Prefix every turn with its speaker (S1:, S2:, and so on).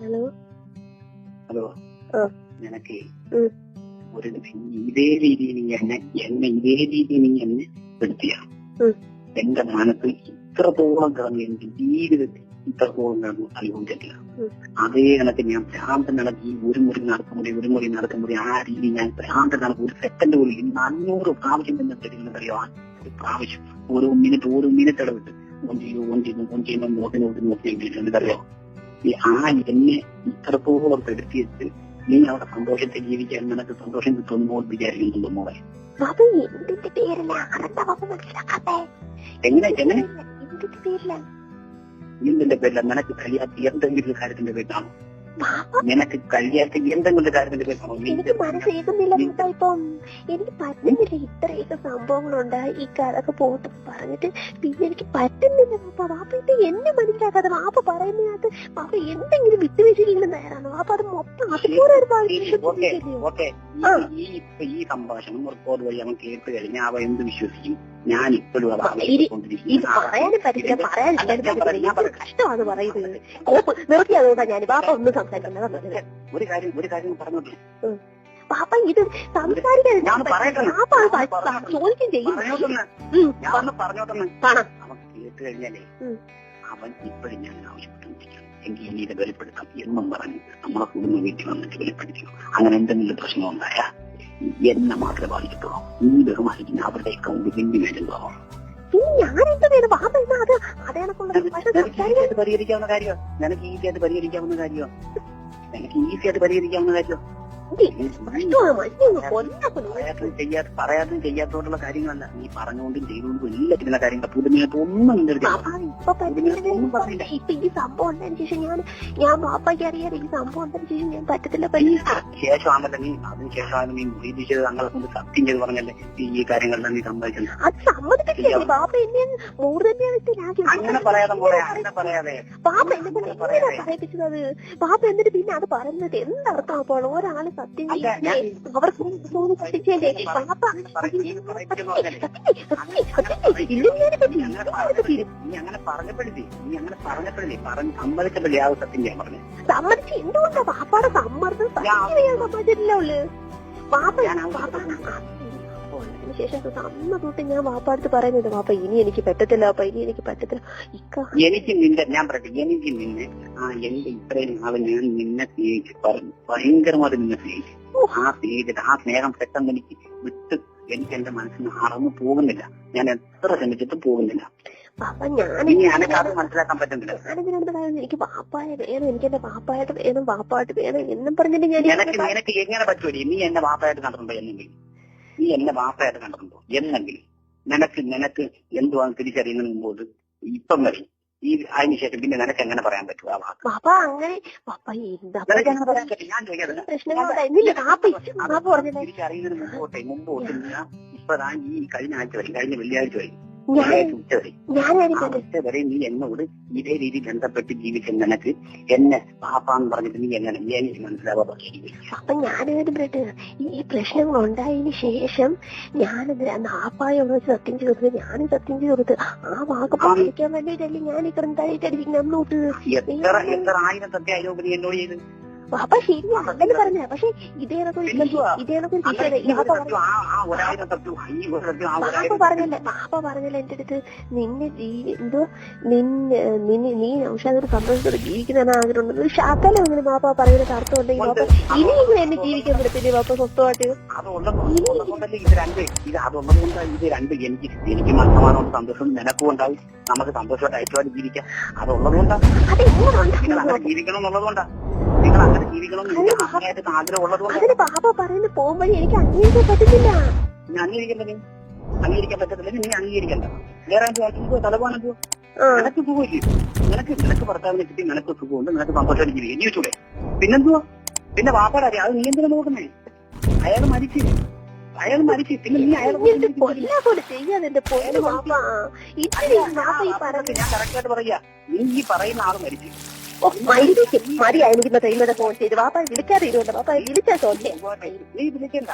S1: Hello
S2: hello. നിനക്ക്. ഒരു ഇതേ രീതിയിൽ നീ എന്നെ എന്നെ ഇതേ രീതിയിൽ നീ എന്നെ പെടുത്തിയ. എന്റെ മനസ്സ് ഇത്രത്തോളം കിടന്നു എന്റെ ജീവിതത്തിൽ ഇത്രത്തോളം കിടന്നു അനുഭവിച്ചിട്ടില്ല അതേ കണക്ക് ഞാൻ ഭ്രാന്തൻ നടക്കി ഒരു മുറി നടക്കുമുറി ഒരു മുറി നടക്കുമുറി ആ രീതി ഞാൻ ഭ്രാന്തൻ നടക്കും ഒരു സെക്കൻഡ് പോലും ഇന്ന് അഞ്ഞൂറ് പ്രാവശ്യം തന്നെ തെളിയുന്നതറിയോ ഒരു പ്രാവശ്യം ഓരോ മിനിറ്റ് ഓരോ മിനിറ്റ് ഇടവിട്ട് ഓൺ ചെയ്യുന്നു ഓൺ ചെയ്യുന്നു ഓൺ ചെയ്യുന്നു നോക്കി നോക്കി നോക്കി എന്തറിയോ ഈ ആ എന്നെ ഇത്രത്തോളം പെടുത്തിയിട്ട് നീ അവിടെ സന്തോഷത്തെ ജീവിക്കാൻ നിനക്ക് സന്തോഷം കിട്ടുമെന്നോ വിചാരിക്കുന്നുള്ളൂ മോളെ? എങ്ങനെ എങ്ങനെ?
S1: എന്തിന്റെ
S2: പേരില? നിനക്ക് കഴിയാത്ത എന്തെങ്കിലും കാര്യത്തിന്റെ പേരിലാണോ? നിനക്ക് കഴിയാത്ത എന്തെങ്കിലും കാര്യത്തിൽ
S1: എനിക്ക് ബാബ ഇപ്പം. എനിക്ക് പറ്റുന്നില്ല ഇത്രയൊക്കെ സംഭവങ്ങളുണ്ട്. ഈ കഥയൊക്കെ പോട്ട് പറഞ്ഞിട്ട് പിന്നെ എനിക്ക് പറ്റുന്നില്ല പാപ്പ. വാപ്പ ഇത് എന്നെ മനസ്സിലാക്കാതെ വാപ്പ പറയുന്നതിനകത്ത് പാപ്പ എന്തെങ്കിലും വിട്ടുവീഴ്ചയില്ലെന്ന് നേരാണോ? അപ്പൊ അത് മൊത്തം അതുപോലെ ഒരു
S2: ഓക്കെ
S1: ഭാഗം
S2: ഈ സംഭാഷണം റെക്കോർഡ് വഴി അവൻ കേട്ട് കഴിഞ്ഞാൽ അവ എന്ത് വിശ്വസിക്കും? ഞാൻ ഇപ്പോഴും അത്
S1: പറയാനും പറ്റില്ല പറയാനില്ല. കഷ്ടമാണ് പറയുന്നത്. കോപ്പ് നിർത്തി അതുകൊണ്ടാണ് ഞാൻ വാപ്പ ഒന്നും സംസാരിക്കുന്നത് പറഞ്ഞത്
S2: ഒരു കാര്യം ഒരു കാര്യം പറഞ്ഞോട്ടെ
S1: പാപ്പ ഇത് സംസാരിക്കാൻ
S2: ഞാൻ പറയട്ടെ.
S1: പാപ്പ അത് പ- പ- ചോദിക്കും ചെയ്യും.
S2: അവൻ കേട്ട് കഴിഞ്ഞാലേ അവൻ ഇപ്പോഴും ഞാൻ ആവശ്യപ്പെട്ടുകൊണ്ടിരിക്കണം എങ്കിൽ ഇനി ഇത് വെളിപ്പെടുത്താം എന്നും പറഞ്ഞ് നമ്മളെ കുടുംബ വീട്ടിൽ വന്നിട്ട് അങ്ങനെ എന്തെങ്കിലും പ്രശ്നം ഉണ്ടായാ എന്നെ മാത്രമേ ബാധിക്കത്തുള്ളൂ. നീ ബഹുമാനിക്കുന്ന അവരുടെ അക്കൗണ്ട്
S1: പാപ്പ എന്നാ അത് അതേണക്കുള്ള പക്ഷെ
S2: നിനക്ക് ഈസി ആയിട്ട് പരിഹരിക്കാവുന്ന കാര്യമോ. നിനക്ക് ഈസി ആയിട്ട് പരിഹരിക്കാവുന്ന കാര്യമോ. നിനക്ക് ഈസി ആയിട്ട് പരിഹരിക്കാവുന്ന കാര്യമോ.
S1: കഷ്ടമാണ് മനുഷ്യനെ കൊല്ലപ്പെടും
S2: പറയാത്തും ചെയ്യാത്ത പറയാത്തും കാര്യങ്ങളല്ല. നീ പറഞ്ഞുകൊണ്ടും ചെയ്തുകൊണ്ടും ഇരുന്ന കാര്യങ്ങൾ പുതുമയായിട്ട് ഒന്നും
S1: ഇപ്പൊ ഈ സംഭവം ശേഷം ഞാൻ ഞാൻ പാപ്പയ്ക്ക് അറിയാതെ ഈ സംഭവം ശേഷം ഞാൻ പറ്റത്തില്ല
S2: ശേഷമാണല്ലോ നീ അതിന് ശേഷമാണ് നീ മുറിയിച്ചത് തങ്ങളെ കൊണ്ട് സത്യം ചെയ്ത് പറഞ്ഞല്ലേ? ഈ കാര്യങ്ങളെല്ലാം നീ സംഭവിച്ചത്
S1: അത് സമ്മതിപ്പിക്കില്ല പാപ്പ എന്നെ
S2: അങ്ങനെ പറയാതെ അങ്ങനെ പറയാതെ.
S1: പാപ്പ എന്നെ പറയാതെ. പറയിപ്പിച്ചത് എന്നിട്ട് പിന്നെ അത് പറയുന്നത് എന്തർത്ഥം അപ്പോൾ ഒരാൾ സത്യം അവർക്ക് പാപ്പ
S2: നീ അങ്ങനെ നീ അങ്ങനെ പറഞ്ഞ് സമ്മതിച്ചപ്പോഴേ ആ സത്യം ഞാൻ പറഞ്ഞു.
S1: സമ്മതിച്ച് എന്തുകൊണ്ടാ പാപ്പാടെ സമ്മർദ്ദം സത്യം ചെയ്യാൻ സമ്മതിച്ചിട്ടില്ല ഉള്ളു പാപ്പ പാപ്പ ശേഷം അന്ന് തൊട്ട് ഞാൻ വാപ്പാടുത്ത് പറയുന്നത് വാപ്പ ഇനി എനിക്ക് പറ്റത്തില്ല വാപ്പ ഇനി എനിക്ക് പറ്റത്തില്ല. ഇക്ക.
S2: എനിക്ക് നിന്റെ ഞാൻ പറയട്ടെ എനിക്ക് നിന്നെ ആ എന്റെ ഇത്രയും നാൾ ഞാൻ നിന്നെ സ്നേഹിച്ചു. പറഞ്ഞു ഭയങ്കരമായി നിന്നെ സ്നേഹിച്ചു. ആ സ്നേഹിച്ചിട്ട് ആ സ്നേഹം പെട്ടെന്ന് എനിക്ക് വിട്ട് എനിക്ക് എന്റെ മനസ്സിന് അറന്നു പോകുന്നില്ല. ഞാൻ എത്ര ശ്രമിച്ചിട്ടും പോകുന്നില്ല. എനക്ക് മനസ്സിലാക്കാൻ പറ്റുന്നില്ല
S1: എനിക്ക് വാപ്പായ വേണം എനിക്ക് എന്റെ വാപ്പായിട്ട് വേണം വാപ്പായിട്ട് വേണം എന്നും പറഞ്ഞിട്ട് ഞാൻ
S2: എങ്ങനെ പറ്റൂടി നീ എന്റെ വാപ്പായിട്ട് നടന്നുണ്ടോ എന്നെങ്കിലും നീ എന്നെ വാപ്പയായിട്ട് കണ്ടിട്ടുണ്ടോ? എന്നെങ്കിൽ നിനക്ക് നിനക്ക് എന്തുവാന്ന് തിരിച്ചറിയുന്നതിന് മുമ്പോട്ട് ഇപ്പം വരെ. ഈ അതിന് ശേഷം പിന്നെ നിനക്ക് എങ്ങനെ പറയാൻ പറ്റും ആ വാക്ക്?
S1: പാപ്പ അങ്ങനെ പാപ്പ എന്താ
S2: നിനക്ക് പറയാൻ പറ്റും? ഞാൻ ചോദിക്കാതെ തിരിച്ചറിയുന്നതിന് മുമ്പോട്ടെ മുമ്പോട്ട് ഞാൻ ഇപ്പതാ ഈ കഴിഞ്ഞ ആഴ്ച വരും കഴിഞ്ഞ വെള്ളിയാഴ്ച വരെ വരെ നീ എന്നോട് ഇതേ രീതി ബന്ധപ്പെട്ട് ജീവിച്ച നിനക്ക് എന്നെ പാപ്പാന്ന് പറഞ്ഞിട്ട് നീ എങ്ങനെ ഞാൻ എനിക്ക് മനസ്സിലാവാ
S1: അപ്പൊ ഞാനൊരു ബ്രെഡ് ഈ പ്രശ്നം പ്രശ്നങ്ങൾ ഉണ്ടായതിന് ശേഷം ഞാനത് വെച്ച് സത്യം ചെയ്ത് ഞാൻ ഞാനും സത്യം ചെയ്ത് കൊടുത്ത് ആ വാക്ക് പാലിക്കാൻ വേണ്ടിയിട്ടല്ലേ ഞാൻ ഈ കിടന്നിട്ടായിരിക്കും അന്നോട്ട്
S2: എത്ര എത്ര ആയിരം സത്യ ആരോപണം എന്നോട് ചെയ്ത്?
S1: അപ്പൊ ശരിയാ അങ്ങനെ പറഞ്ഞ പക്ഷെ ഇതേ കണക്ക് ഇതേ പാപ്പ പറഞ്ഞല്ലേ പാപ്പ പറഞ്ഞല്ലേ എന്റെ അടുത്ത് നിന്നെ ജീ- എന്തോ നിന്നെ നിന്നെ നീ ഒരു സന്തോഷത്തോടെ ജീവിക്കുന്ന ആഗ്രഹമുണ്ട് ഒരു ശാക്കല അങ്ങനെ പാപ്പ പറയുന്ന അർത്ഥം ഉണ്ടെങ്കിൽ പാപ്പ ഇനിയെങ്കിലും എന്നെ ജീവിക്കാൻ പറ്റത്തില്ലേ പാപ്പ സ്വസ്ഥമായിട്ട്?
S2: ഇത് രണ്ട് ഇത് അതുള്ളത് കൊണ്ട് ഇത് രണ്ട് എനിക്ക് എനിക്ക് മനസ്സമാനവും സന്തോഷവും നിനക്കും ഉണ്ടാവും. നമുക്ക് സന്തോഷമായിട്ട് ഐക്യമായിട്ട് ജീവിക്കാം അതുള്ളത് കൊണ്ടാണ് ജീവിക്കണം എന്നുള്ളത് കൊണ്ടാ. നിങ്ങൾ അങ്ങനെ ജീവിക്കണം എന്ന് അങ്ങനെയായിട്ട് ആഗ്രഹം ഉള്ളത് കൊണ്ടാണ്.
S1: അതിന് പാപ്പ പറയുന്ന പോകുമ്പോഴേ എനിക്ക് അംഗീകരിക്കാൻ പറ്റുന്നില്ല
S2: നീ അംഗീകരിക്കണ്ട നീ. അംഗീകരിക്കാൻ പറ്റത്തില്ല. നീ അംഗീകരിക്കണ്ട. വേറെ എന്തുവാ തലപോകാൻ എന്തുവാ
S1: ആ.
S2: നിനക്ക് സുഖമില്ലേ? നിനക്ക് നിനക്ക് ഭർത്താവിനെ കിട്ടി നിനക്ക് സുഖമുണ്ട് നിനക്ക് സന്തോഷമായിട്ട് ജീവിക്കാം. ജീവിച്ചൂടെ പിന്നെന്തുവാ? പിന്നെ വാപ്പാടെ അത് നീ എന്തിനാ നോക്കുന്നേ? അയാൾ മരിച്ചു. അയാൾ മരിച്ചു. പിന്നെ നീ അയാൾ ഞാൻ കറക്റ്റായിട്ട് പറയാ. നീ ഈ പറയുന്ന ആൾ മരിച്ചു.
S1: ഓ മതിയായിരിക്കുന്ന ടൈമിലൂടെ ഫോൺ ചെയ്ത്. വാപ്പായി വിളിക്കാതെ ഇരുന്നുണ്ട് വാപ്പ വിളിച്ചാ തോന്നിയേ
S2: നീ വിളിക്കണ്ട.